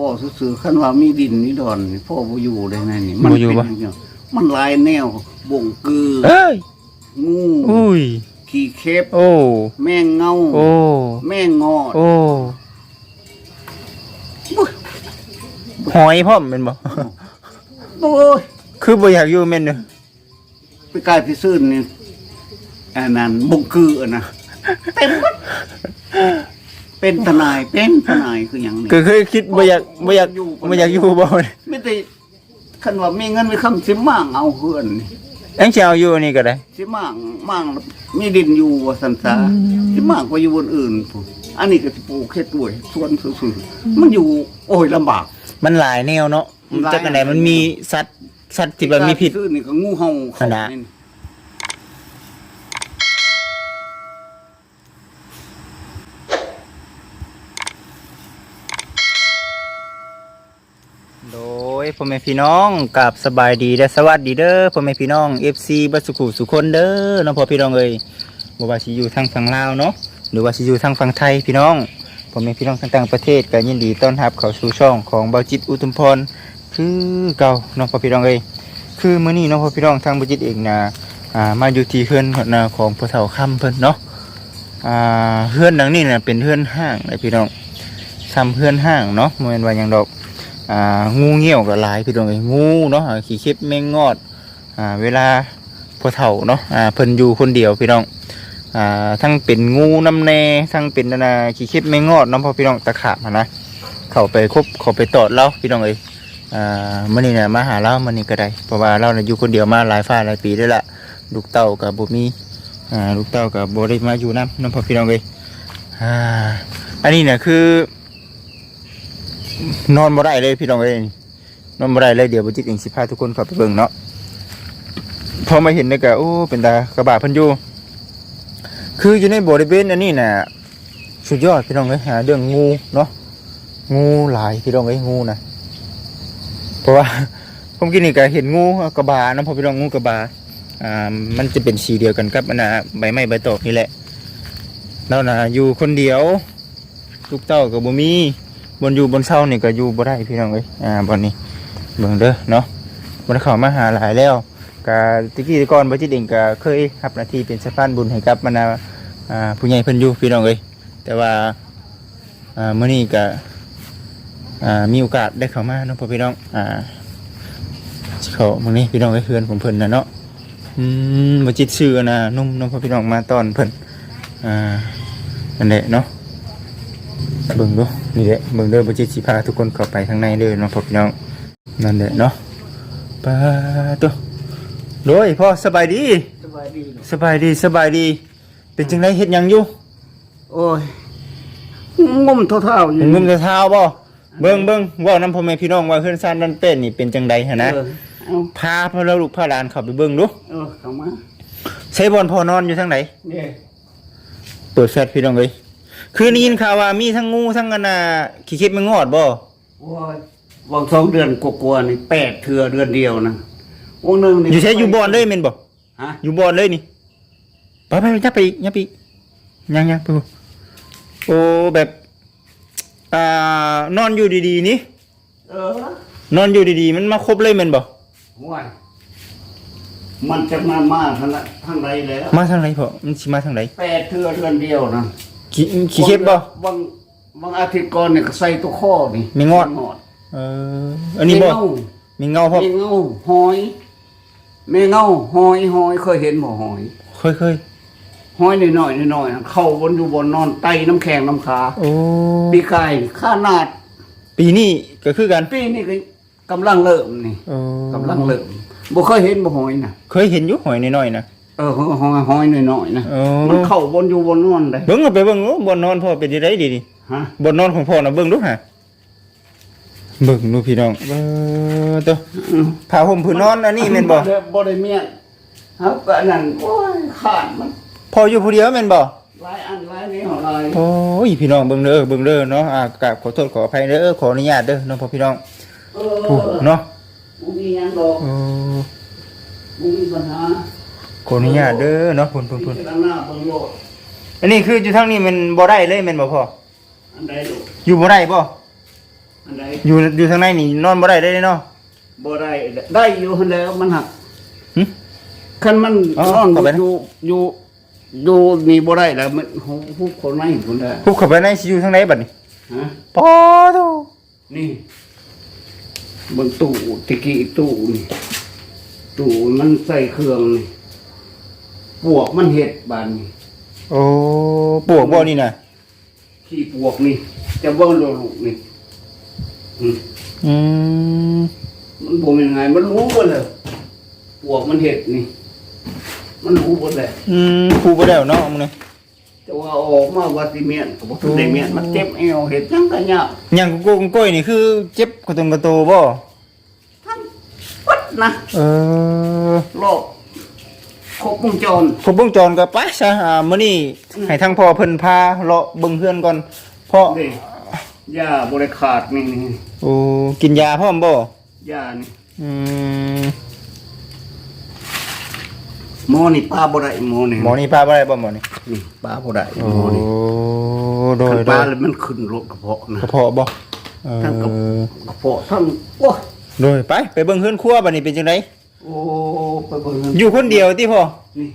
พ่อซื่อๆคันว่ามีดินมีดอนนี่พ่อบ่อยู่ได้นั่นนี่บ่อยู่ปะ เป็นางมันหลายแนวบ่งกือเอ้ยงูอุ้ย ขี้เข็บโอ้ แมงเงาโอ้ แมงงอดโอ้ หอยพ่อมเป็นบ่ โอ้ยคือบ่อยากอยู่แม่นเด้อไปกลายพิซื่นนี่อันนั้นบ่งกืออะนะเต็มหมด เป็นทนายเป็นทนายคือหยังนี่ก็เคยคิดบ่อยากบ่อยากบ่อยากอยู่บ่ไม่ได้คันว่ามีเงินมีคำสิมั่งเอาเฮือนนี่ยังสิเอาอยู่นี่ก็ได้สิมั่งมั่งมีดินอยู่ว่าสันซาสิมั่งกว่าอยู่บนอื่นพุ่นอันนี้ก็สิปลูกเฮ็ดด้วยสวนซื่อๆมันอยู่โอ้ยลำบาก มันหลายแนวเนาะมันหลายจักอันไหนมันมีสัตว์สัตว์ที่แบบมีพิษซื้อนี่ก็งูเห่าขนาดนี่ โด ยพ่อแม่พี่น้องกับสบายดีและสวัสดีเด้อพ่อแม่พี่น้อง FC บัสุขุสุคนเด้อน้องพ่อพี่น้องเอ้ยบ่ว่าสิอยู่ทางฝั่งลาวเนาะหรือว่าสิอยู่ทางฝั่งไทยพี่น้องพ่อแม่พี่น้องต่างๆประเทศก็ยินดีต้อนรับเข้าสู่ช่องของเบาจิตอุทุมพรคือเก่าน้องพ่อพี่น้องเอ้ยคือมื้อนี้น้องพ่อพี่น้องทางเบาจิตเองนะอ่ามาอยู่ที่เฮือนนะของพ่อเฒ่าค่ำเพิ่นเนาะอ่าเฮือนหลังนี้น่ะเป็นเฮือนห้างเลยพี่น้องทำเฮือนห้างเนาะบ่แม่นว่าหยังดอก อ่างูเงี้ยวกับลายพี่น้องเอ้ยงูเนาะขี้เข็บแมงงอดอ่าเวลาพอเฒ่าเนาะอ่าเพิ่นอยู่คนเดียวพี่น้องอ่าทั้งเป็นงูน้ำแน่ทั้งเป็นนาขี้เข็บแมงงอดเน้องพ่อพี่น้องตะขาบนะเข้าไปคบเข้าไปตอดเราพี่น้องเอ้ยอ่ามื้อนี้น่ะมาหาเรามื้อนี้ก็ได้เพราะว่าเราน่ะอยู่คนเดียวมาหลายฟ้าหลายปีแล้ละลูกเต้ากับบ่มีอ่าลูกเต้ากับบ่ได้มาอยู่นํน้องพ่อพี่น้องเอ้ยอ่าอันนี้น่ะคือ นอนบ่ได้เลยพี่น้องเอ้ยนอนบ่ได้เลยเดี๋ยวบุจิตเองสิพาทุกคนเข้าไปเบิ่งเนาะพอมาเห็นนี่ก็โอ้เป็นตากระบะพันอยู่คืออยู่ในบริเวณอันนี้น่ะสุดยอดพี่น้องเอ้ยหาเรื่องงูเนาะงูหลายพี่น้องเอ้ยงูนะเพราะว่าผมกินนี่ก็เห็นงูกระบาเนาะพอพี่น้องงูกระบาอ่ามันจะเป็นสีเดียวกันกับอันน่ะใบไม้ใบตอกนี่แหละแล้วน่ะอยู่คนเดียวลูกเต้ากับบ่มี บนอยู่บนเสานี่ก็อยู่บ่ได้พี่น้องเอ้ยอ่าบนนี้เบิ่งเด้อเนาะบนเขามาหาหลายแล้วกะตะกี้ตะก่อนบ่จิตเองก็เคยรับหน้าที่เป็นสะพานบุญให้กับมนาอ่าผู้ใหญ่เพิ่นอยู่พี่น้องเอ้ยแต่ว่าอ่ามื้อนี้ก็อ่ามีโอกาสได้เข้ามาเนาะพ่อพี่น้องอ่าเขามื้อนี้พี่น้องเอ้ยเพื่อนผมเพิ่นน่ะเนาะอืมบ่จิตชื่อนะนุ่มน้องพ่อพี่น้องมาต้อนเพิ่นอ่านั่นแหละเนาะ เบิ่งดูนี่แหละเบิ่งเด้อบ่จิตสิพาทุกคนเข้าไปข้างในเด้อเน้องพ่อพี่น้องนั่นแหละเนาะปาตัวโดยพ่อสบายดีสบายดีเนาะสบายดีสบายดี เป็นจังไดเฮ็ดหยังอยู่โอ้ยงมเท่าๆอยู่งุมแต่เท้าบ่เบิ่งเบิ่งเว้านำพ่อแม่พี่น้องว่าเฮือนซ่านนั่นเป็นนี่เป็นจังไดหั่นนะเออเอาพาพ่อแล้วลูกพาหลานเข้าไปเบิ่งดูเออเข้ามาใช้บ่อนพ่อนอนอยู่ทางไหนนี่เปิดแฟลชพี่น้องเอ้ย คือได้ยินข่าวว่ามีทั้งงูทั้งอันน่ะขี้เข็บแมงงอดบ่ โอ้ยวันสองเดือนกว่าๆนี่แปดเทื่อเดือนเดียวนะวงหนึงนี่อยู่ใช้อยู่บ่อนเลยแม่นบ่ ฮะอยู่บอลเลยนี่ไปไปยับไปอีกยับไปอีกยังยังไปบ่โอ้แบบอ่านอนอยู่ดีๆนี่เออนอนอยู่ดีๆ มันมาครบเลยแมันบ่ ห่วยมันจะมามาทางละทางใดแล้วมาทางไหนพ่อมันสิมาทางไหนแปดเทื่อเดือนเดียวนะ ขี้ขี้เข็บบ่ บางบางอาทิตย์ก่อนเนี่ยก็ใส่ตัวข้อนี่มีงอดเออ อันนี้บ่ มีเงามีเงาพ่อมีเงาหอยมีเงาหอยหอยเคยเห็นบ่หอย เคยเคยหอยนิดหน่อยนิดหน่อยเข้าบนอยู่บนนอนไตน้ำแข็งน้ำขาโอ้ปีกายนี่ข้านาด ปีนี้ก็คือกันปีนี่ก็กำลังเริ่มนี่โอ้กำลังเริ่มบ่เคยเห็นบ่หอยน่ะ เคยเห็นอยู่หอยน้อยๆนะ เออหอยหอยน้อยๆนะโอ้มันเข้าบนอยู่บนนอนได้เบิ่งเอาไปเบิ่งโอ้บ่นอนพ่อเป็นจังไดดีดิฮะบ่นอนของพ่อน่ะเบิ่งดูฮะเบิ่งดูพี่น้องเออตัวอืมผ้าห่มผืนนอนอันนี้แม่นบ่ได้บ่ได้เมียนครับก็อันนั้นโอ้ยขาดมันพออยู่ผู้เดียวแม่นบ่หลายอันหลายนี้หลายโอ้ยพี่น้องเบิ่งเด้อเบิ่งเด้อเนาะอ่ากราบขอโทษขออภัยเด้อขออนุญาตเด้อเน้องพ่อพี่น้องเอผู้อเนาะบ่มีหยังดอกโอ้บ่มีปัญหา ขออนุญาตเด้อเนาะพุ่นพุ่นพุ่นพิจารณาเบิ่งโลดอันนี้คืออยู่ทางนี้มันบ่ได้เลยแม่นบ่พ่ออันใดลูกอยู่บ่ได้บ่อันใดอยู่อยู่ทางในนี่นอนบ่ได้ได้เนาะบ่ได้ได้อยู่หั่นแล้วมันหักหึ คันมันอ๋อนอนเข้าไปนะ อยู่อยู่อยู่นี่บ่ได้แล้วมันฮู้ฮู้คนในพุ่นน่ะผู้เข้าไปในสิอยู่ทางไหนบัดนี้ฮะปอโตนี่บนตู้ตะกี้ตู้นี่ตู้มันใส่เครื่องนี่ ปวกมันเห็ดบานนี่โอ้ปวกบ่นี่น่ะขี้ปวกนี่จะเบิ่งโลลูกนี่อืมอืมมันบ่เป็นไงมันรู้หมดเลยปวกมันเห็ดนี่ มันรู้หมดเลยอืมครูบ่ได้วเนาะมึงนี่จะว่าเอาออกมาว่าสิเมียนก็บ่ทันได้เมียนมันเจ็บเอวเห็ดจังกะยะหยังกูกูก้อยนี่คือ เจ็บกระตุงกระโตบ่ทั้งปัดนะเออโลก ครบวงจร ครบวงจรก็ไปซะอ่ามื้อนี้ให้ทางพ่อเพิ่นพาเลาะเบิ่งเฮือนก่อนเพราะนี่ยาบริขาดนี่นี่โอ้กินยาพร้อมบ่ยานี่อืมหมอนี่ป้าบ่ได้หมอนี่หมอนี่พาบ่ได้บ่หมอนี่นี่ป้าบ่ได้โอ้หมอนี่โดยคันโดป้ายแล้วมันขึ้นโรคกระเพาะนะ กระเพาะบ่เอทั้งกระ อกระเพาะทั้งโอ้ย โดยไปไปเบิ่งเฮือนครัวบัดนี้เป็นจังได โอ้ไปเบิ่งอยู่คนเดียวติพ่อนี่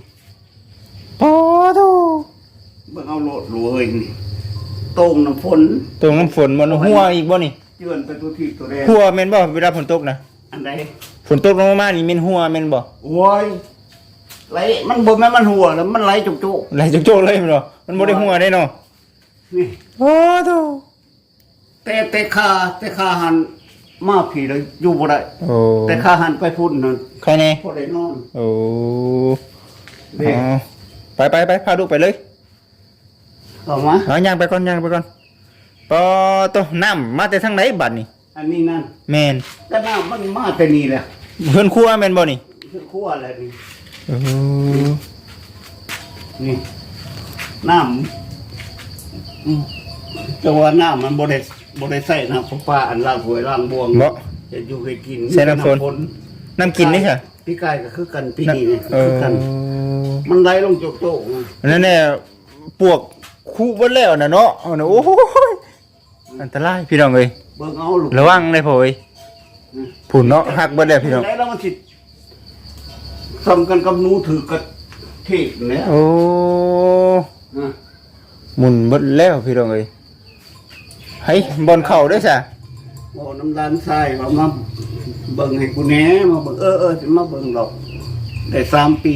ปอโตเบิ่งเอาโลดรวยนี่โต้มน้ำฝนตรงน้ำฝนบ่เนาะหัวอีกบ่นี่เจือนไปตัวที่ตัวแรกหัวแม่นบ่เวลาฝนตกนะอันใดฝนตกลงมานี่แม่นหัวแม่นบ่โอ้ยไหลมันบ่แม่นมันหัวแล้วมันไหลจุกไหลโจกๆเลยแม่นบ่มันบ่ได้หัวได้เนาะๆนี่โอ้โตแต่แต่ขาแต่ขาหัน มาผีเลยอยู่บ่ได้โอ้แต่ขาหันไปพุ่นนั่นใครแน่พอได้นอนโอ้เด็กเอาไปไปไปพาลูกไปเลยเอามาเอาย่างไปก่อนย่างไปก่อนปอโตน้ำมาแต่ทางไหนบัดนี่อันนี้นั่นแม่นแต่น้ำมันมาแต่นี่แหละเฮือนครัวแม่นบ่นี่คือขั้วอะไรนี่ โอ้นี่น้ำอืมแต่ว่าน้ำมันบริ บริใส่น้ำประปาอันล่างหวยล่างบวงบ่ จะอยู่ให้กินใส่น้ำฝนน้ำกินนี่ค่ะพี่กายก็คือกันปีนี้เนี่ยเอคืออกัน มันไหลลงจกโตกนะนั่นแน่ปวกคู่เบ่แล้วน่ะเนาะเอาน่ะโอ้ยอันตรายพี่น้องเอ้ยเบิ่งเอาลูกระวังเลยพ่อเอ้ยผุ่นเนาะหักเบ่แล้วพี่น้อง ไหลแล้วมันสิทำกันกับหนูถือกระเทศเนี่ยโอ้นะหมุนเบิดแล้วพี่น้องเอ้ย เฮ้ยบอลเข่าด้วยจ้ะโอ้น้ำดานทรายว่ามาเบิ่งให้กูแหน่มาเบิ่งเออเออสิมาเบิ่งหรอกได้สามปี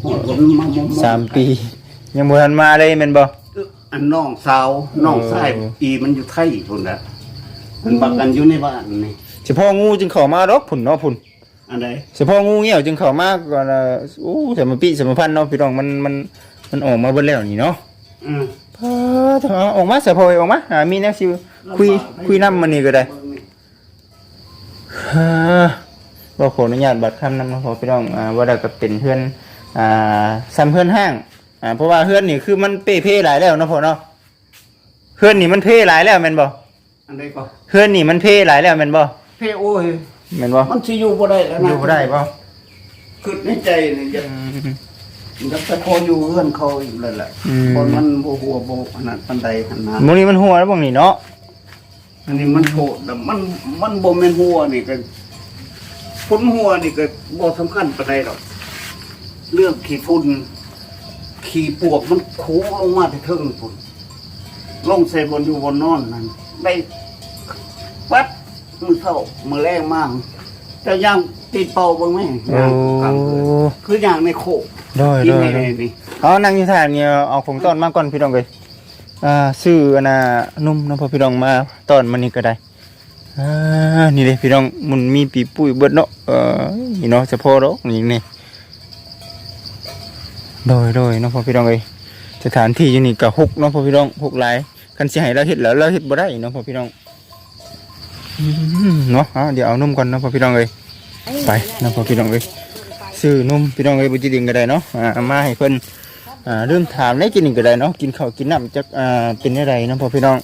โอ้ยผมมามองสามปี ยังบ่ทันมาเลยแม่นบ่เอ้ออันน้องสาวน้องชายโอ้อีมันอยู่ไทยพุ่นน่ะมันบักกันอยู่ในบ้านนี่เฉพาะงูจึงเข้ามาดอกผุ่นเนาะผุ่นอันใดเฉพาะงูเหี่ยวจึงเข้ามาก่อนน่ะโอ้สมปีสมพันธ์เนาะพี่น้องมันมันมันออกมาเบิดแล้วนี่เนาะอื มพาเถอะออกมาเสยพอยออกมาอ่ามีแนวสิคุยคุยนำมันนี่ก็ได้ฮ่าบ่ขออนุญาตบัตรคำนำนะพอพี่น้องอ่าว่าได้ก็เป็นเพื่อนอ่าซ้ำเพื่อนห้างอ่าเพราะว่าเพื่อนนี่คือมันเป้เพ่หลายแล้วเนาะพ่อเนาะเพื่อนนี่มันเพ่หลายแล้วแม่นบ่อันใดก็เพื่อนนี่มันเพ่หลายแล้วแม่นบ่เพโอ้ยแม่นบ่มันสิอยู่บ่ได้แล้วนะอยู่บ่ได้บ่คิดในใจนี่จะ อืมจะไปขออยู่เฮือนเขาอีกแล้วแหละอืมคนมันบ่หัวบ่ขนาดปานใดขนาดมื้อนี้มันหัวแล้วบ่นี่เนาะอันนี้มันโทษแต่มันมันบ่แม่นหัวนี่ก็ฝนหัวนี่ก็บ่สำคัญปานใดหรอกเรื่องขี้ฝุ่นขี้ปวกมันคูลงมาที่เทิงพุ่นลงใส่บนอยู่บนนอนนั่นได้ปัดมือเศร้ามือแรงมากแต่ย่างตีเป่าเบ้างไหมโอ้ย่างกลางคืนคืออย่างในโคก ได้ที่ได้ในได้นี่เอานั่งอยู่ท่านี่เอาของต้อนมาก่อนพี่น้องเอ้ยอ่าซื้ออันน่ะนุ่มเนาะพอพี่น้องมาต้อนมานี่ก็ได้อ่านี่เลยพี่น้องมันมีปีปุ้ยเบิดเนาะเออนี่เนาะเฉพาะเนาะนี่นี่โดยโดยเนาะพอพี่น้องเอ้ยสถานที่อยู่นี่ก็หกเนาะพอพี่น้องหกหลายกันสิให้เราเฮ็ดแล้วเราเฮ็ดบ่ได้เนาะพอพี่น้องอืมเนาะเอาเดี๋ยวเอานมก่อนเนาะพอพี่น้องเอ้ยไปเนาะพอพี่น้องเอ้ย ซื้อนมพี่น้องเอ้ยบ่จิดิงก็ได้เนาะอ่าเอามาให้เพิ่นอ่าเริ่มถามได้กินนี่ก็ได้เนาะกินข้าวกินน้ำจักอ่าเป็นจังไดเนาะพอพี่น้อง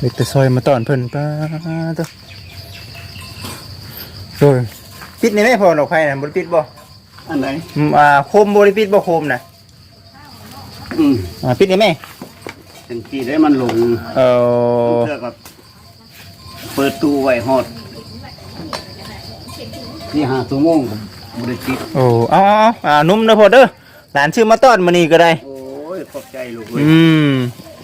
เด็กแต่ซอยมาตอนเพิ่นป้าตัวโดยปิดนี่ไหม่พอดอกไผ่น่ะบ่ได้ปิดบ่อันไหนอืมอ่าโคมบ่ได้ปิดบ่โคมน่ะอืมอ่าปิดนี่แม่จังที่ได้มันลงเออเพื่อกับเปิดตู้ไว้ฮอด ที่หาตัวโมงก็บริจิตโอ้เอาเอาเอาอ่านุ่มนะพอเด้อหลานชื่อมาต้อนมานี่ก็ได้ โอ้ยขอบใจลูกเว้ยอืม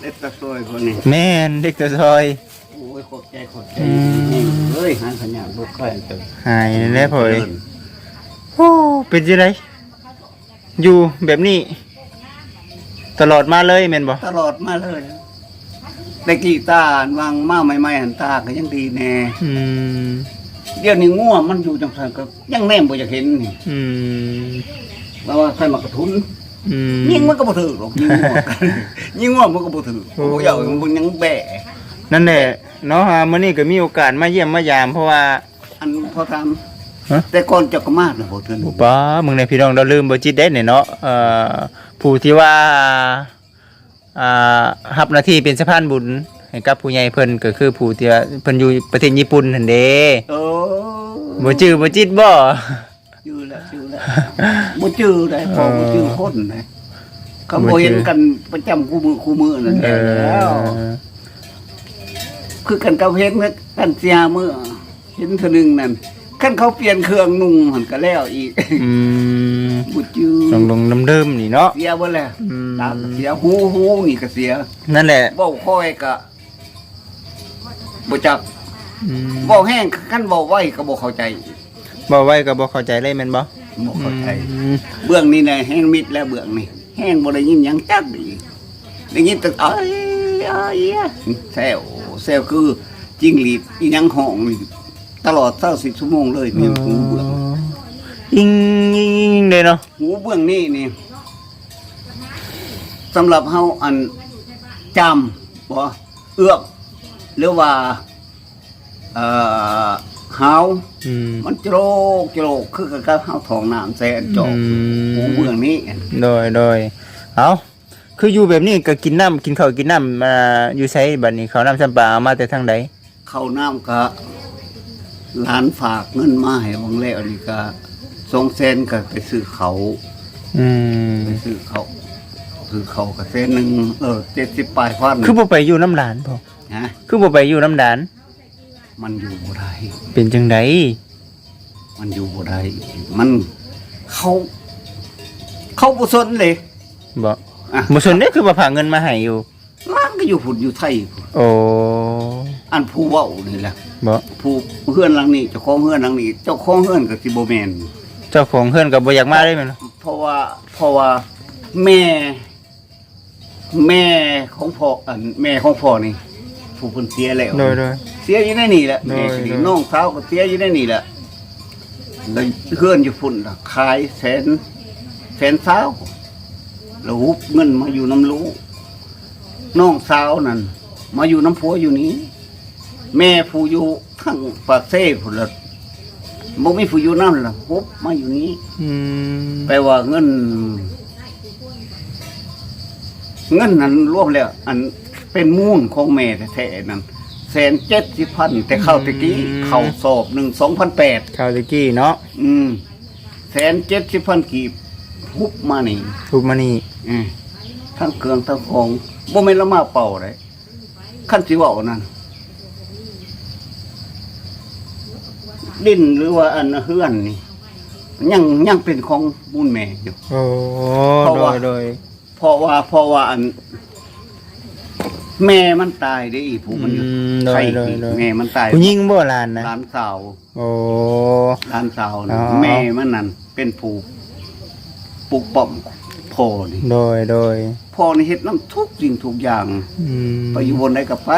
เล็กตะซอยคนนี้แม่นเด็กตัวซอย โอ้ยขอบใจขอบใจอืม เฮ้ยหาขยันลูกใครเจอหายแล้วพอเอ้ยโอ้เป็นจังไดอยู่แบบนี้ ตลอดมาเลยแม่นบ่ตลอดมาเลยได้กีตาร์วางมาใหม่ๆหันตาก็ยังดีแน่อืม เดี๋ยวนี้ง่วงมันอยู่จังซั่นก็ยังแนมบ่อยากเห็นนี่อืมว่าว่าใครมากระทุนอืมยิงมันก็บ่ถือหรอกยิงง่วงกันยิงง่วงมันก็บ่ถือโอ้โอ้ยเอามันยังแบะนั่นแหละเนาะฮะมื้อนี้ก็มีโอกาสมาเยี่ยมมายามเพราะว่า อันพอทฮะำแต่ก่อนเจะก็มาดนะบ่เทื่อนึงป้ามึงในพี่น้องเราลืมบ่จิตได้เนี่ยเนาะเอ่อผู้ที่ว่าอ่ารับหน้าที่เป็นสะพานบุญ ให้กับผู้ใหญ่เพิ่นก็คือผู้ที่ว่าเพิ่นอยู่ประเทศญี่ปุ่นนั่นเด้เออบ่จื้อบ่จิตบ่ จื้อแล้วจื้อแล้วบ่จื้อได้พอบ่จื้อคนได้เขาบ่บ่จื้อเห็นกันประจำคู่มือคู่มือนั่นแหเอละแล้วอคือกันกับเห็นกันเสียมือเห็นเทื่อนึงนั่นคันเขาเปลี่ยนเครื่องนุ่งหันก็แล้วอีกอืมบ่จื้อลงลงน้ำเดิมนี่เนาะ เสียบ่แล้วอืม ตาก็เสียหูหูนี่ก็เสียนั่นแหละ เว้าค่อยก็ บ่จักอืมเว้าแห้งคันเว้าไวก็บ่เข้าใจบ่ไว้ก็บ่เข้าใจเลยแม่นบ่บ่เข้าใจ อืมเบื้องนี้นะแห้งมิดแล้วเบื้องนี้แห้งบ่ได้ยินหยังจักดีได้ยินแต่เอ้ยเอ้ยแซวแซวคือจิ้งหรีดอีหยังห้องนี่ตลอด20ชั่วโมงเลยนี่หูเบื้องอิงอิงอิงเลยเนาะหูเบื้องนี้นี่สำหรับเฮาอันจำบ่เอื้อม หรือว่าเอ่อหาวอืม มันโจรกโจรกคือกับเฮาทองน้ำแซ่จอกอืมหูเบื้องนี้โดยโดยเอาคืออยู่แบบนี้ก็กินน้ำกินข้าวกินน้ำมาอยู่ใช้บัดนี้ข้าวน้ำจำปาเอามาแต่ทางใดเข้าน้ำก็หลานฝากเงินมาให้วังแล้วนี่ก็สองเซนก็ไปซื้อเขาอืมไปซื้อเขาซื้อเขาก็เซนหนึ่งเออเจ็ดสิบปลายพันคือบ่ไปอยู่น้ำหลานพ่อ ฮะคือบ่ไปอยู่น้ำหลาน มันอยู่บ่ได้เป็นจังไดมันอยู่บ่ได้มันเขา เขาบุสนเลยบ่อะบ่สนเด้คือบ่พาเงินมาให้อยู่ร้านก็อยู่พุ่นอยู่ไทยพุ่นโอ้อันผู้เว้านี่แหละบ่ผู้เฮือนหลังนี้เจ้าของเฮือนหลังนี้ เจ้าของเฮือนก็สิบ่แม่นเจ้าของเฮือนก็บ่อยากมาได้แม่นบ่เพราะว่าเพราะว่าแม่ แม่ของพ่ออันแม่ของพ่อนี่ ผู้เพิ่นเสียแล้วโดยโดย เสียอยู่ในนี่แหละโดยแม่ก็ดีโดย น้องสาวก็เสียอยู่ในนี่แหละแล้วเพื่อนอยู่ฝุ่นน่ะขายแสนแสนสาวแล้วหุบเงินมาอยู่น้ำลูกน้องสาวนั่นมาอยู่น้ำผัวอยู่นี้ แม่ผู้อยู่ทั้งปากเซ่พุ่นละบ่มีผู้อยู่นั่นล่ะหุบมาอยู่นี้ อืมแปลว่าเงิน เงินนั้นรวมแล้ว อัน เป็นมูลของแม่แท้ๆนั้นแสนเจ็ดสิบพันแต่เข้าตะกี้เข้าสอบหนึ่งสองพันแปดข้าวตะกี้เนาะอืมแสนเจ็ดสิบพันกีบฮุบมานี่ทุกมานี่อืมทั้งเครื่องทั้งของบ่แม่นละมาเป่าเลยขั้นสิเว่านั่นดินหรือว่าอันเฮือนนี่ยังยังเป็นของมูลแม่อยู่ โอ้เพราะโดว่าย โดย เพราะว่าเพราะว่าอัน แม่มันตายได้อีกผู้มันอยู่อืมโดไทยยโดยโดย แม่มันตายผู้หญิงบ่หลานนะหลานสาวโอ้ หลานสาวนะอ๋อ แม่มันนั่นเป็นผู้ปลูกป้อมพ่อนี่โดยโดยพ่อนี่เฮ็ดน้ำทุกสิ่งทุกอย่าง อืมไปอยู่บนใดก็ไป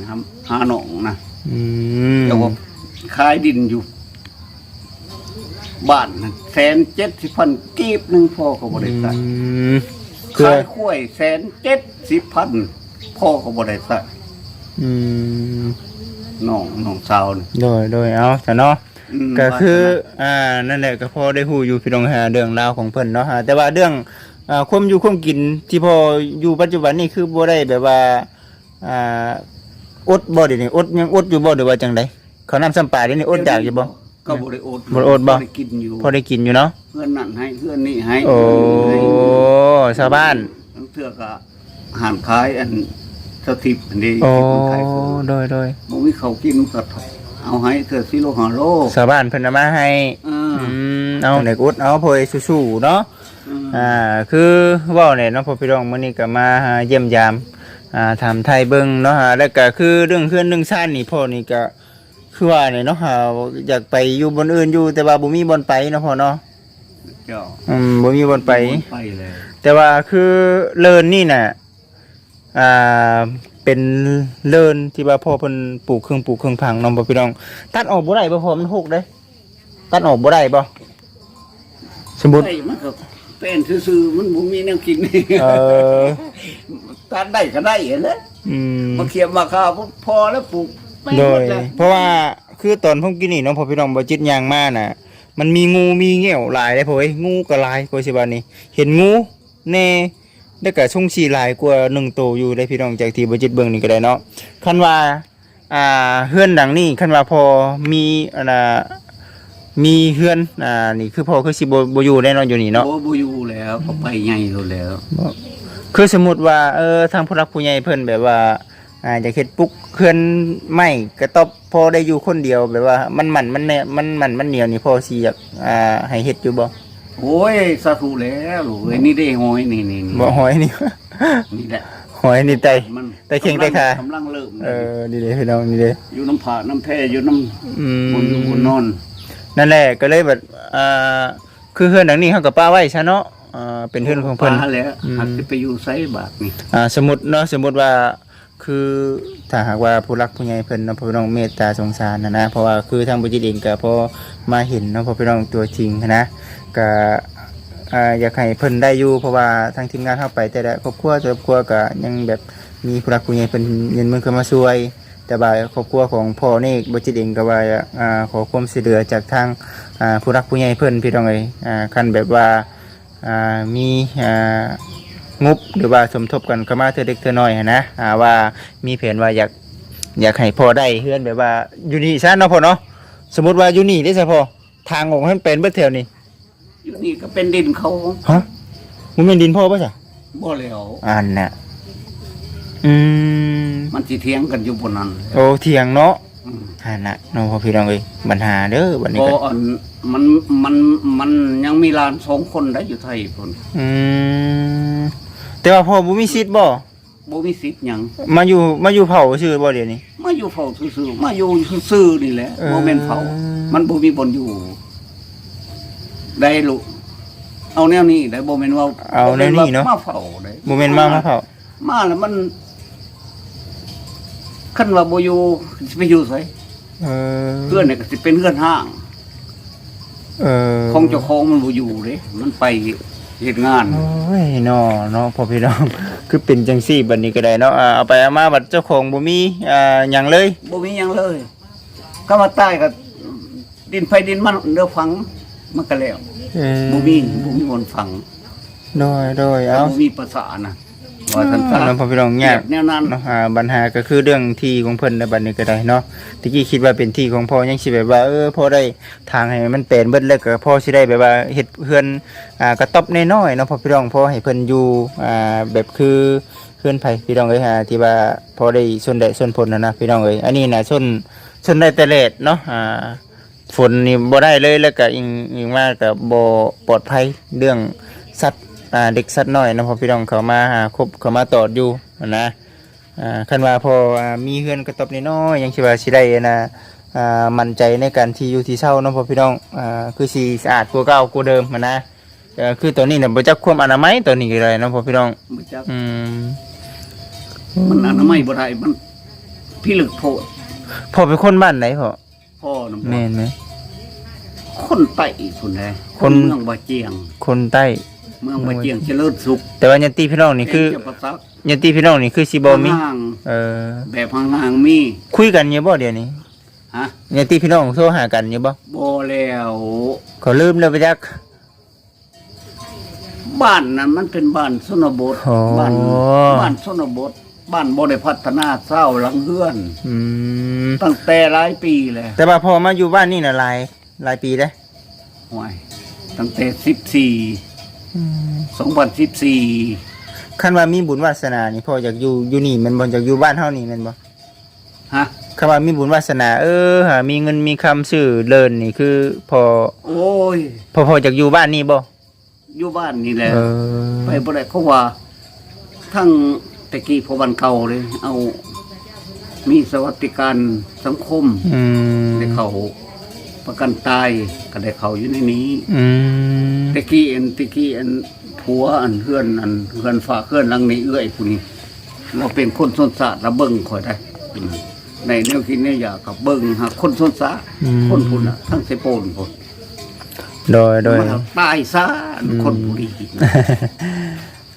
นะครับหาหนองนะอืมแต่ว่าขายดินอยู่ บ้านนั่นแสนเจ็ดสิบพันกีบหนึ่งพ่อก็บ่ได้ใส่อืมเพื่อขายข้วยแสนเจ็ดสิบพัน พ่อก็บ่ได้ใส่อืมน้องน้องสาวนี่โดยโดยเอาซะเนาะ มก็คือว่าอ่า นั่นแหละก็พอได้ฮู้อยู่พี่น้องหาเรื่องราวของเพิ่นเนาะฮะ แต่ว่าเรื่องอ่าความอยู่ความกินที่พออยู่ปัจจุบันนี่คือบ่ได้แบบว่า อ่า อดบ่เดี๋ยวนี้อดยังอดอยู่บ่หรือว่าจังไดเขาวน้ำซ้ำปลาเดี๋ยวนี้อดอยากอยู่บ่ ก็บ่ได้อดบ่ได้อดบ่ ได้กินอยู่พอได้กินอยู่เนาะ เพื่อนนั่นให้เพื่อนนี่ให้โอ้ให้ชาวบ้าน ทั้งเทื่อก็อาหารขายอัน สถิบนี่โอ้ที่คนไทยโดยโดยบ่มีเขาวกินก็เอาให้เธอสิโลหะโลชาวบ้านเพิ่นเอามาให้เอออืมเอาเด็กอุดเอาโพยสู้ๆเนาะ เอออ่าคือเว่าเนี่ยเนาะพ่อพี่น้องมื้อนี้ก็มาหาเยี่ยมยามอ่าถามไทยเบิ่งเนาะฮะแล้วก็คือเรื่องเพื่อนเรื่องชาตินี่พ่อนี่ก็คือว่าเนี่ยเนาะฮะอยากไปอยู่บนอื่นอยู่แต่ว่าบ่มีบนไปเนาะพ่อเนาะเจ้าอืมบ่มีบนไป ไปเลยแต่ว่าคือเลินนี่น่ะ อ่าเป็นเลินที่ว่าพ่อเพิ่นปลูกเครื่องปลูกเครื่องพังเนาะพ่อพี่น้อง ตัดออกบ่ได้บ่พ่อมันหกเด้ตัดออกบ่ได้บ่สมมุติไอ้มันก็เป็นซื่อๆมันบ่มีแนวกินเออตัดได้ก็ได้เห็นแล้วอืมมาเขียบมาข้าวพอแล้วปลูกไปโดหมยแล้วเพราะว่าคือตอนผมกินนี่เน้องพอพี่น้องบ่จิตยางมาน่ะ มันมีงูมีเงี้ยวหลายเลยพ่อเอ้ยงูก็หลายกว่าสิบานี่เห็นงูแน่ แล้วก็ช่งสีหลายกว่าหนึ่งตัวอยู่ได้พี่น้องจากที่บ่จิตเบิ่งนี่ก็ได้เนาะคันว่าอ่าเฮือนดังนี้คันว่าพอมีอันน่ะมีเฮือนอ่านี่คือพ่อคือสิบ่บ่อยู่แน่นอนอยู่นี่เนาะโอ้บ่อยู่แล้วเขาไปใหญ่แล้วคือสมมุติว่าเออทางผู้รักผู้ใหญ่เพิ่นแบบว่าอ่าจะเฮ็ดปลุกเคลื่อนไม่กระตบพอได้อยู่คนเดียวแบบว่ามันมันมันแน่มันมันมันเหนียวนี่พอสิอยากอ่าให้เฮ็ดอยู่บ่ โอ้ยสาธุแล้วลูกเอ้ยนี่ได้หอยนี่นี่นี่บ่หอยนี่ นี่แหละหอยนี่ไต มันแต่เข่งแต่ขา กำลังเริ่มเออนี่เด้พี่น้องนี่เด้อยู่น้ำผาน้ำแพอยู่น้อืำบนอยู่บนมนอนนั่นแหละก็เลยแบบอ่าคือเฮือนหลังนี้เฮาก็ป้าไว้ซะเนาะอ่าเป็นเฮือนของเพิ่น ปลาแล้วอืม หักจะไปอยู่ไซบาทนี่อ่าสมมติเนาะสมมติว่า คือถ้าหากว่าผู้รักผู้ใหญ่เพิ่นเนาะพ่อพี่น้องเมตตาสงสารนะนะเพราะว่าคือทางบุญจิตเองก็พอมาเห็นเนาะพ่อพี่น้องตัวจริงนะก็อ่าอยากให้เพิ่นได้อยู่เพราะว่าทางทีมงานเข้าไปแต่ละครอบครัวแต่ละครอบครัวก็ยังแบบมีผู้รักผู้ใหญ่เพิ่นเงินมือเข้ามาช่วย แต่ว่าครอบครัวของพ่อนี่บุญจิตเองก็ว่าอ่าขอความช่วยเหลือจากทางอ่าผู้รักผู้ใหญ่เพิ่นพี่น้องเอ้ยอ่าคันแบบว่าอ่ามีอ่า งบหรือว่าสมทบกันก็มาเธอเด็กเธอน้อยหั้นนะอ่าว่ามีแผนว่าอยากอยากให้พอได้เฮือนแบบว่าอยู่นี่ซะเนาะพ่อเนาะสมมติว่าอยู่นี่ได้ซะพ่อทางออกให้มันเป็นเบิดแถวนี่อยู่นี่ก็เป็นดินเขาฮะมันเป็นดินพ่อป่ะจ๊ะบ่แล้วอันน่ะอืมมันสิเถียงกันอยู่บนนั้นโอ้เถียงเนาะอืมอันน่ะเน้องพ่อพี่น้องเอ้ยปัญหาเด้อบัดนี้เพก็ราะอันมันมันมันยังมีหลานสองคนได้อยู่ไทยพุ่นอืม แต่ว่าพ่อบ่มีสิทธิ์บ่บ่มีสิทธิ์หยังมาอยู่มาอยู่เผาชื่อบ่เดี๋ยวนี้ มาอยู่เฝ้าซื่อๆมาอยู่ซื่อๆนี่แหละเออ บ่แม่นเฝ้ามันบ่มีบนอยู่ ได้ลูกเอาแนวนี้ได้บ่แม่นว่าเอาแนวนี้เนาะมาเฝ้าได้บ่แม่นมามาเผามาแล้วมันคันว่าบ่อยู่สิไปอยู่ไสเออเพื่อนนี่ก็สิเป็นเพื่อนห้าง เออของเจ้าของมันบ่อยู่เด้มันไป เฮ็ดงานโอ้ยเนาะเนาะพ่อพี่น้องคือเป็นจังซี่บัดนี้ก็ได้เนาะอ่าเอาไปเอามาบัดเจ้าของบ่มีอ่าหยังเลยบ่มีหยังเลย ก็มาใต้ก็ดินไฟดินมันเด้อฝังมันก็แล้วเออบ่มีบ่มีบนฝังโดยโดยเอา บ่มีภาษานะ ว่าซั่นซะเนาะพ่อพี่น้องยากแนวนั้นเนาะอ่าปัญหาก็คือเรื่องที่ของเพิ่นในบัดนี้ก็ได้เนาะตะกี้คิดว่าเป็นที่ของพ่อยังสิแบบว่าเออพอได้ทางให้มันเป็นเบิดแล้วก็พ่อสิได้แบบว่าเฮ็ดเฮือนอ่ากระต๊อบน้อยๆเนาะพ่อพี่น้องพอให้เพิ่นอยู่อ่าแบบคือเฮือนไผพี่น้องเอ้ยฮะที่ว่าพอได้ส่วนได้ส่วนผลนะนะพี่น้องเอ้ยอันนี้น่ะส่วนส่วนได้แต่เลดเนาะอ่าฝนนี่บ่ได้เลยแล้วก็อิงอิงมากกับบ่ปลอดภัยเรื่องสัตว์ อ่าเด็กสัตว์น้อยเนาะพอพี่น้องเขามาหาครบเขามาตอดอยู่นะอ่าคันว่าพออ่ามีเฮือนกระตอบน้อยๆยังสิว่าสิได้นะอ่ามั่นใจในการที่อยู่ที่เช่าเนาะพอพี่น้องอ่าคือสิสะอาดกว่าเก่ากว่าเดิมหั้นนะเอ่อคือตัวนี้เนี่ยบ่จักความอนามัยตัวนี้ก็ได้เนาะพอพี่น้องบ่จักอืมมันอนามัยบ่ได้มันพิลึกโพดพ่อเป็นคนบ้านไหนพ่อพ่อนํแม่นไหมคนใต้พุ่นแหละคนเมืองบ่เจียงคนใต้ เมืองบ่เจียงเจริญสุขแต่ว่าญาติพี่น้องนี่คือเจ้าประซักญาติพี่น้องนี่คือสิบ่มีห่างเออๆแบบห่างๆมีคุยกันอยู่บ่เดี๋ยวนี้ฮะญาติพี่น้องโทรหากันอยู่บ่บ่แล้วเขาลืมแล้วไปจักบ้านนั้นมันเป็นบ้านชนบทโอ้บ้านบ้านชนบทบ้านบ่ได้พัฒนาเศร้าหลังเฮือนอืมตั้งแต่หลายปีแล้วแต่ว่าพอมาอยู่บ้านนี่น่ะหลายหลายปีแล้วห่วยตั้งแต่ 14 2014คันว่ามีบุญวาสนานี่พ่ออยากอยู่อยู่นี่แมันบ่อยากอยู่บ้านเฮานี่แม่นบ่ฮะ คันว่ามีบุญวาสนา เออหามีเงินมีคำชื่อเลินนี่คือพอโอ้ย พอพออยากอยู่บ้านนี่บ่อยู่บ้านนี่แหละเออไปบ่ได้เขาว่า ทั้งตะกี้พอวันเก่าเลย เอา มีสวัสดิการสังคมอืมได้เขา ประกันตายก็ได้เขาอยู่ในนี้อืมตะกี้อันตะกี้อันผัวอันเพื่อนอันเพื่อนฝากเพื่อนหลังนี้เอื้อยผู้นี้ เราเป็นคนสนสารเราเบิ่งคอยได้อืมในแนวคิดเนี่ยอยากกับเบิ่งหาคนสนสารคนผู้น่ะทั้งเซโปนพุ่นโดยโดยมันตายซะคนผู้ดีนะ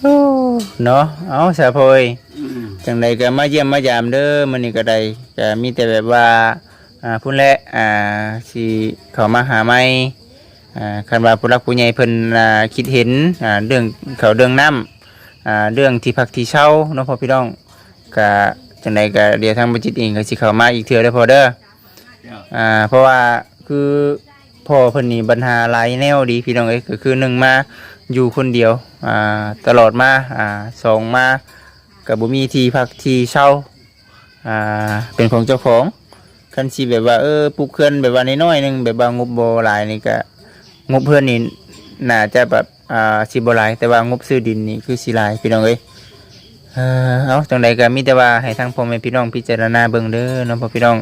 โอ้เนาะเอาสะพอยอืม จังใดก็มาเยี่ยมมายามเด้อมื้อนี้ก็ได้ก็มีแต่แบบว่า อ่าพุ่นแหละอ่าสิเข้ามาหาใหม่อ่าคันว่าผู้รักผู้ใหญ่เพิ่นอ่าคิดเห็นอ่าเรื่องเขาเรื่องน้ำอ่าเรื่องที่พักที่เช่าเนาะพ่อพี่น้องก็จังใดก็เดี๋ยวทางบัญจิตเองก็สิเข้ามาอีกเทื่อเด้อพ่อเด้ออ่าเพราะว่าคือพ่อเพิ่นนี่ปัญหาหลายแนวดีพี่น้องเอ้ยก็คือหนึ่งมาอยู่คนเดียวอ่าตลอดมาอ่าสองมากับบ่มีที่พักที่เช่าอ่าเป็นของเจ้าของ คันสิแบบว่าเออปลูกเขื่อนแบบว่าน้อยๆหนึงแบบว่างบบ่หลายนี่ก็งบเพื่อนนี่น่าจะแบบอ่าสิบ่หลายแต่ว่างบซื้อดินนี่คือสิหลายพี่น้องเอ้ยเออเอาจังใดก็มีแต่ว่าให้ทางพ่อแม่พี่น้องพิจารณาเบิ่งเด้อเนาะพ่อพี่น้อง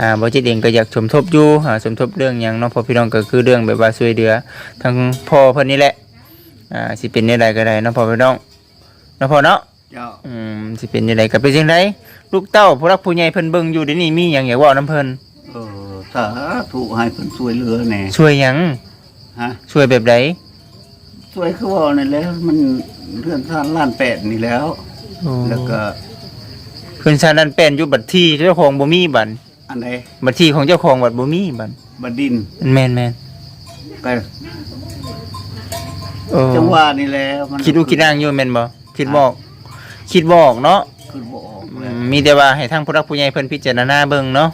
อ่าบอจิตเองก็อยากสมทบอยู่อ่าสมทบเรื่องอย่างเน้องพ่อพี่น้องก็คือเรื่องแบบว่าช่วยเหลือทั้งพ่อเพิ่นนี่แหละอ่าสิเป็นได้ใดก็ได้เน้องพ่อพี่น้องเน้องพ่อเนาะเจ้าอืมสิเป็นได้ใดก็เป็นจังได ลูกเต้าผู้รักผู้ใหญ่เพิ่นเบิ่งอยู่เดี๋ยวนี้มีหยังอยากเว้านํเพิ่นเออสาธุให้เพิ่นช่วยเหลือแน่ช่วยหยังฮะช่วยแบบใดช่วยคือว่านี่แหล้วมันเรื่องท่านล้านแปดนี่แล้วแล้วก็ เพิ่นชานั้นเป็นอยู่บัดที่เจ้าของบ่มีบัดอันใดบัดที่ของเจ้าของบัดบ่มีบัดบดินแม่นแม่นก็เออจังหวะนี่แหล้วมันคิดอุคิดอ่างอยู่แม่นบ่คิดบอก คิดบอกเนาะคือบ่ออก อืแล้วมมีแต่ว่าให้ทางผู้รักผู้ใหญ่เพิ่นพิจารณาเบิ่งเนาะ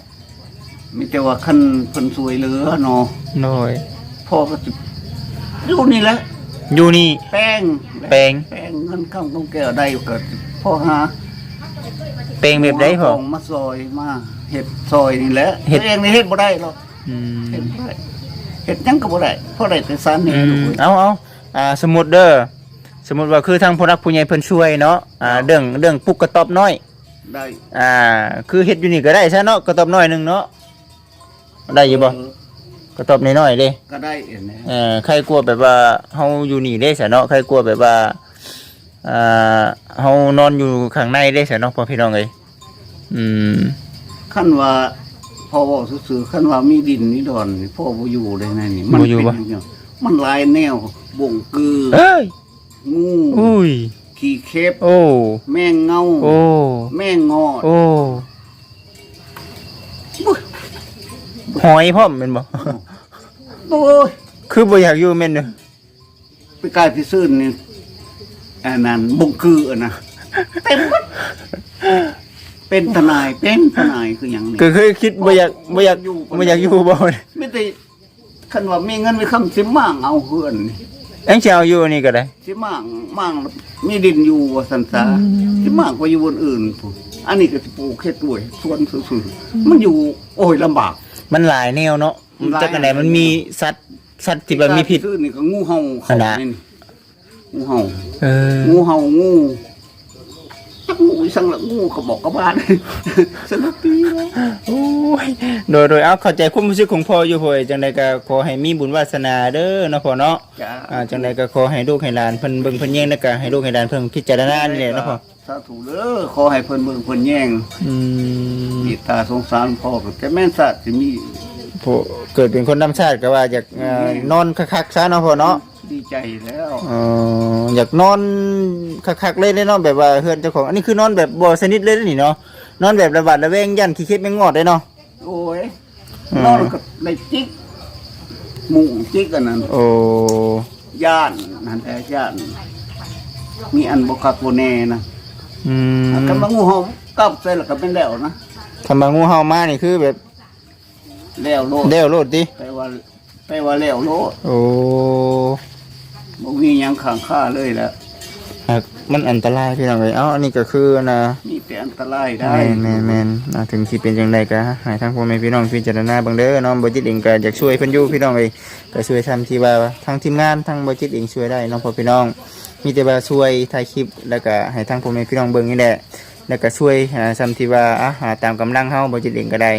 มีแต่ว่าคันเพิ่นช่วยเหลือเนาะโน้ยพ่อก็สิอยู่นี่แหละ อยู่นี่ แป้งแป้ง แป้งเงินข้ามต้องแก้วได้ก็พ่อหาเพลงแบบใดพ่อขงมาซอยมาเฮ็ดซอยนี่แหละเฮ็ด ตัวเองนี่เฮ็ดบ่ได้หรอกอืมเฮ็ดบ่ได้เฮ็ดหยังก็บ่ได้เพราะได้แต่สารนี่อืลูกมเอ้ยเอาเอาอ่าสมมุติเด้อสมมุติว่าคือทางผู้รักผู้ใหญ่เพิ่นช่วยเนาะอ่าเรื่องเรื่องปลูกกระต๊อบน้อย ได้อ่า คือเฮ็ดอยู่นี่ก็ได้ซะเนาะกระต๊อบน้อยหนึงเนาะได้อยู่บ่เกระต๊อบน้อยๆเด้ก็ได้เห็นไหมเอ่อใครกลัวแบบว่าเฮาอยู่นี่ได้ซะเนาะใครกลัวแบบว่าอ่าเฮานอนอยู่ข้างในได้ซะเนาะพ่อพี่น้องเอ้ยอืมขั้นว่าพ่อบอกซื่อๆขั้นว่ามีดินนี่ดอนนี่พ่อบ่อยู่ได้ไงนี่มับ่อยู่บ่เป็นอย่างมันหลายแนวบ่งกือเอ้ยงู อุ้ย ขี้เข็บโอ้ แมงเงาโอ้ แมงงอดโอ้อุ๊ยหอยพร้อมแม่นบ่ โอ้ยคือบ่อยากอยู่แม่นเด้อไปกายพิซื่นนี่อันนั้นบ่งกืออะนะเต็มหมดเป็นทนายเป็นทนายคือหยังนี่ก็เคยคิดบ่อยากบ่อยากบ่อยากอยู่บ่เนี่ยไม่ได้คันว่ามีเงินมีคำสิมั่งเอาเฮือนนี่ ยังสิเอาอยู่นี่ก็ได้ สิมั่งมั่งมีดินอยู่ว่าสันซาสิมั่งกว่าอยู่บนอื่นพู้นอันนี้ก็สิปลูกแค่ด้วยสวนซื่อๆมันอยู่ โอ้ยลำบาก มันหลายแนวเนาะหลาย จักอันไหนมันมีสัตว์สัตว์ที่แบบมีพิษ ซื้อนี่ก็งูเห่าขเขานาดนี่งูเห่า เออ งูเห่างู จักงูอีสังละงูเขาบอกกับบ้านสนุกดีนะโอ้ยโดยโดยเอาเข้าใจความรู้สึกของพ่ออยู่พ่อยจังไดก็ขอให้มีบุญวาสนาเด้อเนาะพ่อเนาะจ้าอ่าจังไดก็ขอให้ลูกให้หลานเพิ่นเบิ่งเพิ่นแย่งแล้วก็ให้ลูกให้หลานเพิ่นพิจารณานี่แหละเนาะพ่อสาธุเด้อขอให้เพิ่นเบิ่งเพิ่นแย่งอืมมีตาสงสารพ่อก็แต่แม่นสัตว์สิมี พ่อเกิดเป็นคนนำชาติก็ว่าอยากเอ่อนอนคักๆซะเนาะพ่อเนาะ ดีใจแล้วเอ่ออยากนอนคักๆเลยเลยเนาะแบบว่าเฮือนเจ้าของ อันนี้คือนอนแบบบ่สนิทเลยเด้อนี่เนาะนอนแบบระบาดระแวงยันขี้เข็บแมงงอดเลยเนาะโอ้ยอืมนอนก็ได้จิกหมูจิกอันนั้นโอ้ย่านนั่นแหละย่าน มีอันบกักโบแน่นะอืมกำลังงูเห่ากลับใส่แล้วก็เป็นแล้วนะทำมางูเห่ามานี่คือแบบแล้วโลดเด้วโลดดิไปว่าไปว่าแล้วโลดโอ้ บ่มีหยังข้างค่าเลยแหละหากมันอันตรายพี่น้องเอ้ยเอ้าอันนี้ก็คือนะมีแต่อันตรายได้แม่นแม่นแม่นอ่าถึงสิเป็นจังไดก็ให้ทางพ่อแม่พี่น้องพิจารณาเบิ่งเด้อเนาะบ่จิตเองก็อยากช่วยเพิ่นอยู่พี่น้องเอ้ยก็ช่วยทำที่ว่าทางทีมงานทางบ่จิตเองช่วยได้เนาะพ่อพี่น้อง มีแต่ว่าช่วยถ่ายคลิปแล้วก็ให้ทางพ่อแม่พี่น้องเบิ่งนี่แหละแล้วก็ช่วยหาซ้ำที่ว่าอะหาตามกำลังเฮาบ่จิตเองก็ได้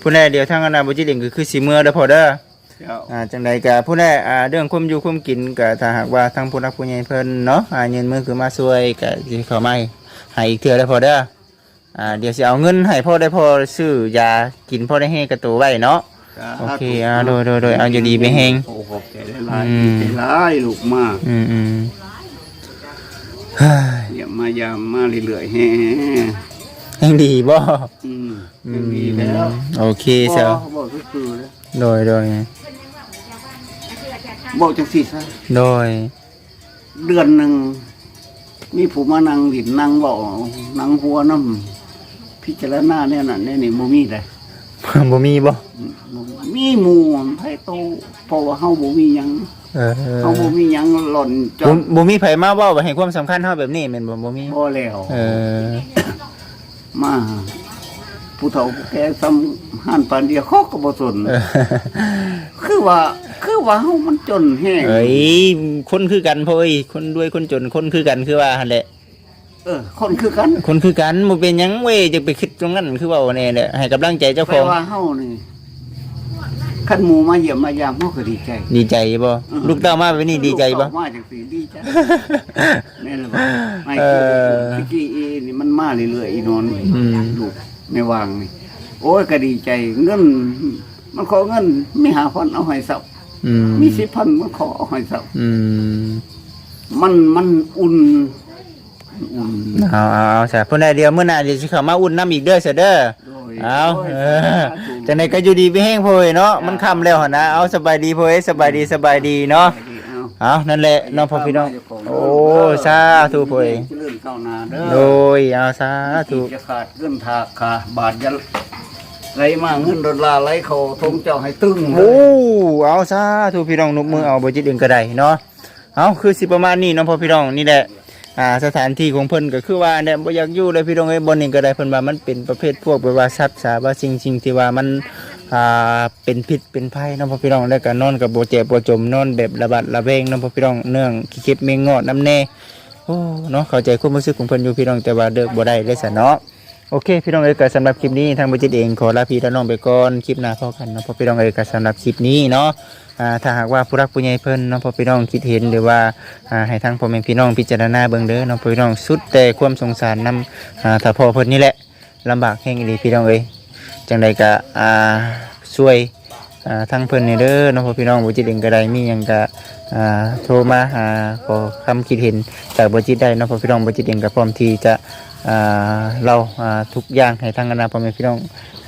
ผู้ใดเดียวทางอนาบ่จิตเองก็คือสิเมื่อเด้อพ่อเด้อ เจ้า อ่าจังใดก็ผู้ใดอ่าเรื่องความอยู่ความกินก็ถ้าหากว่าทางผู้รักผู้ใหญ่เพิ่นเนาะอ่าเงินมือคือมาช่วยก็สิเข้ามาให้อีกเทื่อได้อพอเด้ออ่าเดี๋ยวสิเอาเงินให้พ่อได้พอซื้อยากินพ่อได้ให้กระตูไว้เนาะ โอเคอ่าโดยโดยโดยเอาอยู่ดีไม่แห้งโอ้ขอบใจหลายอืมๆใจร้ายลูกมากอืมอืมเฮ้ยอย่ามายามมาเรื่อยๆแฮ่ยังดีบ่อืมยังดีแล้วโอเคเสียวบอกคือๆเลยโดยโดย บอกจังสิซะโดย เดือนหนึ่งมีผู้มานั่งดินนั่งเว่านั่งหัวน้ำพิจารณาเนี่ยน่ะเนี่ยนี่บ่มีเลยบ่มีบ่มีหมู่ไผโตเพราะว่าเฮาบ่มีหยังเออเฮาบ่มีหยังหล่นจบ่อดบ่มีไผมาเว้าให้ความสำคัญเฮาแบบนี้แม่นบ่บ่มีพอแล้วเออมา ผู้เฒ่าผู้แก่ซ้ำหันปานเดียวเขาก็บ่สนเออคือว่า คือว่าเฮามันจนแห้งเอ้ยคนคือกันพ่อเอ้ยคนด้วยคนจนคนคือกันคือว่าหั่นแหละเออ คนคือกัน คนคือกันบ่เป็นหยังเว้ยจะไปคิดตรงนั้นคือเว่าแน่แหละให้กำลังใจเจ้าขแปลองว่าเฮานี่คันหมู่มาเยี่ยมมายามเฮาก็ดีใจดีใจบ่ลูกเต้ามาแบบนี้ดีใจบ่ ลูกเต้ามาจังซี่ดีใจแม่นหรือเปล่าไม่เอคืออตะกี้อีนี่มันมาเรื่อยๆอีนอนอืม ลูก ในวางนี่โอ้ยก็ดีใจเงิน มันขอเงินมีหาพันเอาให้สับอืมมีสิพันมันขอเอาให้สับอืมมันมันอุ่นอุ่นเอาเอาเอาซะพุ่นได้เดียวมื้อหน้าเดี๋ยวสิเข้ามาอุ่นน้ำอีกเด้อซะเด้อ โดยเอาโดยเออจังไดก็อยู่ดีไปแห้งพ่อยเนาะ มันค่ำแล้วหั่นนะ เอาสบายดีพ่อยสบายดีสบายดีเนาะเอา เอานั่นแหละน้องพ่อพี่น้อง โอ้สาธุพ่อยเจริญก้าวหน้าเด้อโดยเอาสาธุที่จะขาดเงินทากขาบาทยันไหลมาเงินดอลลาร์ไหลเข้าทงเจ้าให้ตึงเลโอ้ยเอาซะทุกพี่น้องนุบมือเอาบ่จิตเองก็ได้เนาะเอาคือสิประมาณนี้เน้องพ่อพี่น้องนี่แหละอ่าสถานที่ของเพิ่นก็คือว่าเนี่ยบ่อยากอยู่เลยพี่น้องเอ้ยบ่นี่ก็ได้เพิ่นว่ามันเป็นประเภทพวกแบบว่าทรัพย์สาว่าสิ่งสิ่งที่ว่ามัน อ่าเป็นพิษเป็นภัยเน้องพ่อพี่น้องแล้วก็นอนกับบ่เจ็บบ่จมนอนแบบระบาดระแวงเน้องพ่อพี่น้องเนื่องขี้เข็บเมงงอดน้ำแน่โอ้เนาะเข้าใจความรู้สึกของเพิ่นอยู่พี่น้องแต่ว่าเลิกบ่ได้เลยซะเนาะโอเค พี่น้องเอ๋ยก็สำหรับคลิปนี้ทางบริจิตเองขอลาพี่และน้องไปก่อนคลิปหน้าพอกันเนาะเพอพี่น้องเอ๋ยก็สำหรับคลิปนี้เนาะอ่าถ้าหากว่าผู้รักผู้ใหญ่เพิ่นเนาะพอพี่น้องคิดเห็นหรือว่าอ่าให้ทางพ่อแม่พี่น้องพิจารณาเบิ่งเด้อเนาะพ่อพี่น้องสุดแต่ความสงสารนำอ่าถ้าพ่อเพิ่นนี่แหละลำบากแห่งอีหลีพี่น้องเอ๋ย จังใดก็อ่าช่วยอ่าทางเพิ่นนี่เด้อเนาะพ่อพี่น้องบริจิตเองก็ได้มีหยังก็อ่าโทรมาหาขอคำคิดเห็นจากบริจิตได้นาะพ่อพี่น้องบริจิตเองก็พร้อมที่จะอ่าเราอ่าทุกอย่างให้ทางคณะพ่อแม่พี่น้อง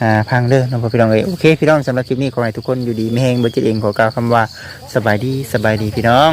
อ่าพังเด้อน้องพ่อพี่น้องเอ้ยโอเคพี่น้องสำหรับคลิปนี้ขอให้ทุกคนอยู่ดีไม่แห้งบ่จิตเองขอกล่าวคำว่าสบายดีสบายดีพี่น้อง